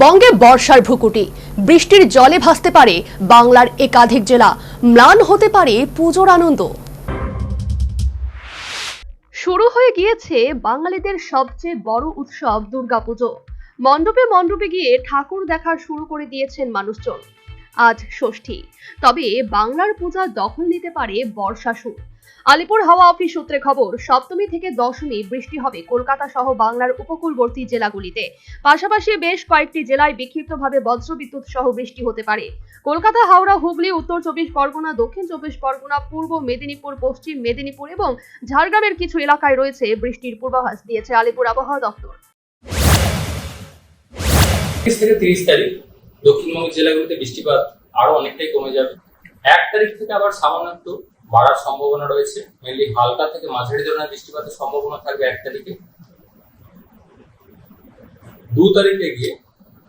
বঙ্গে বর্ষার ভ্রুকুটি। বৃষ্টির জলে ভাসতে পারে বাংলার একাধিক জেলা। ম্লান হতে পারে পুজোর আনন্দ। শুরু হয়ে গিয়েছে বাঙালিদের সবচেয়ে বড় উৎসব দুর্গাপুজো। মণ্ডপে মণ্ডপে গিয়ে ঠাকুর দেখা শুরু করে দিয়েছেন মানুষজন। আজ ষষ্ঠী। তবে বাংলার পূজা দখল নিতে পারে বর্ষাসুর। আলিপুর হাওয়া অফিস সূত্রে খবর, সপ্তমী থেকে দশমী বৃষ্টি হবে কলকাতা সহ বাংলার উপকূলবর্তী জেলাগুলিতে। পাশাপাশি বেশ কয়েকটি জেলায় বিক্ষিপ্তভাবে বজ্রবিদ্যুৎ সহ বৃষ্টি হতে পারে। কলকাতা, হাওড়া, হুগলি, উত্তর চব্বিশ পরগনা, দক্ষিণ চব্বিশ পরগনা, পূর্ব মেদিনীপুর, পশ্চিম মেদিনীপুর এবং ঝাড়গ্রামের কিছু এলাকায় রয়েছে বৃষ্টির পূর্বাভাস, দিয়েছে আলিপুর আবহাওয়া দপ্তর। দক্ষিণবঙ্গের জেলাগুলিতে বৃষ্টিপাত আরও অনেকটাই কমে যাবে। এক তারিখ থেকে আবার সামান্য একটু বাড়ার সম্ভাবনা রয়েছে। মেনলি হালকা থেকে মাঝারি ধরনের বৃষ্টিপাতের সম্ভাবনা থাকবে এক তারিখে। দু তারিখে গিয়ে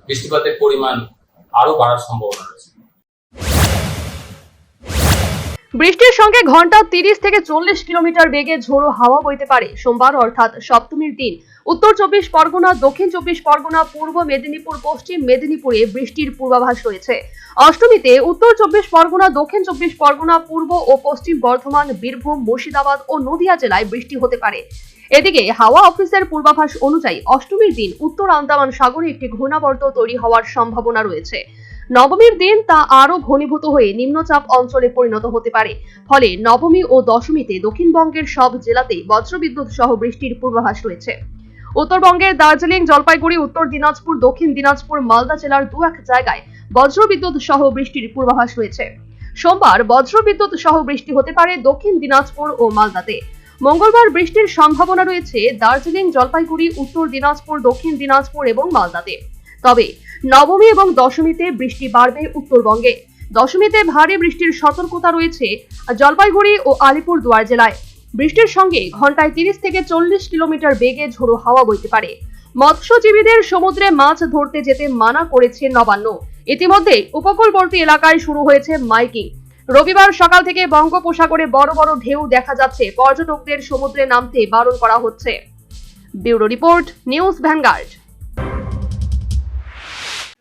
বৃষ্টিপাতের পরিমাণ আরও বাড়ার সম্ভাবনা রয়েছে। বৃষ্টির সঙ্গে ঘণ্টা তিরিশ থেকে চল্লিশ কিলোমিটার বেগে ঝোড়ো হাওয়া বইতে পারে। সোমবার অর্থাৎ সপ্তমীর দিন। উত্তর চব্বিশ পরগনা, দক্ষিণ চব্বিশ পরগনা, পূর্ব মেদিনীপুর, পশ্চিম মেদিনীপুরে বৃষ্টির পূর্বাভাস রয়েছে। অষ্টমীতে উত্তর চব্বিশ পরগনা, দক্ষিণ চব্বিশ পরগনা, পূর্ব ও পশ্চিম বর্ধমান, বীরভূম, মুর্শিদাবাদ ও নদিয়া জেলায় বৃষ্টি হতে পারে। এদিকে হাওয়া অফিসের পূর্বাভাস অনুযায়ী অষ্টমীর দিন উত্তর আন্দামান সাগরে একটি ঘূর্ণাবর্ত তৈরি হওয়ার সম্ভাবনা রয়েছে। নবমীর দিন তা আরও ঘনীভূত হয়ে নিম্নচাপ অঞ্চলে পরিণত হতে পারে। ফলে নবমী ও দশমীতে দক্ষিণবঙ্গের সব জেলাতেই বজ্রবিদ্যুৎ সহ বৃষ্টির পূর্বাভাস রয়েছে। উত্তরবঙ্গের দার্জিলিং, জলপাইগুড়ি, উত্তর দিনাজপুর, দক্ষিণ দিনাজপুর, মালদা জেলার দু এক জায়গায় বজ্রবিদ্যুৎ সহ বৃষ্টির পূর্বাভাস রয়েছে। সোমবার বজ্রবিদ্যুৎ সহ বৃষ্টি হতে পারে দক্ষিণ দিনাজপুর ও মালদাতে। মঙ্গলবার বৃষ্টির সম্ভাবনা রয়েছে দার্জিলিং, জলপাইগুড়ি, উত্তর দিনাজপুর, দক্ষিণ দিনাজপুর এবং মালদাতে। তবে নবমী এবং দশমীতে বৃষ্টি বাড়বে উত্তরবঙ্গে। দশমীতে ভারী বৃষ্টির সতর্কতা রয়েছে জলপাইগুড়ি ও আলিপুর দুয়ার জেলায়। বৃষ্টির সঙ্গে ঘন্টায় তিরিশ থেকে চল্লিশ কিলোমিটার বেগে ঝোড়ো হাওয়া বইতে পারে। মৎস্যজীবীদের সমুদ্রে মাছ ধরতে যেতে মানা করেছে নবান্ন। ইতিমধ্যে উপকূলবর্তী এলাকায় শুরু হয়েছে মাইকিং। রবিবার সকাল থেকে বঙ্গোপসাগরে বড় বড় ঢেউ দেখা যাচ্ছে। পর্যটকদের সমুদ্রে নামতে বারণ করা হচ্ছে। Bureau report, news Vanguard.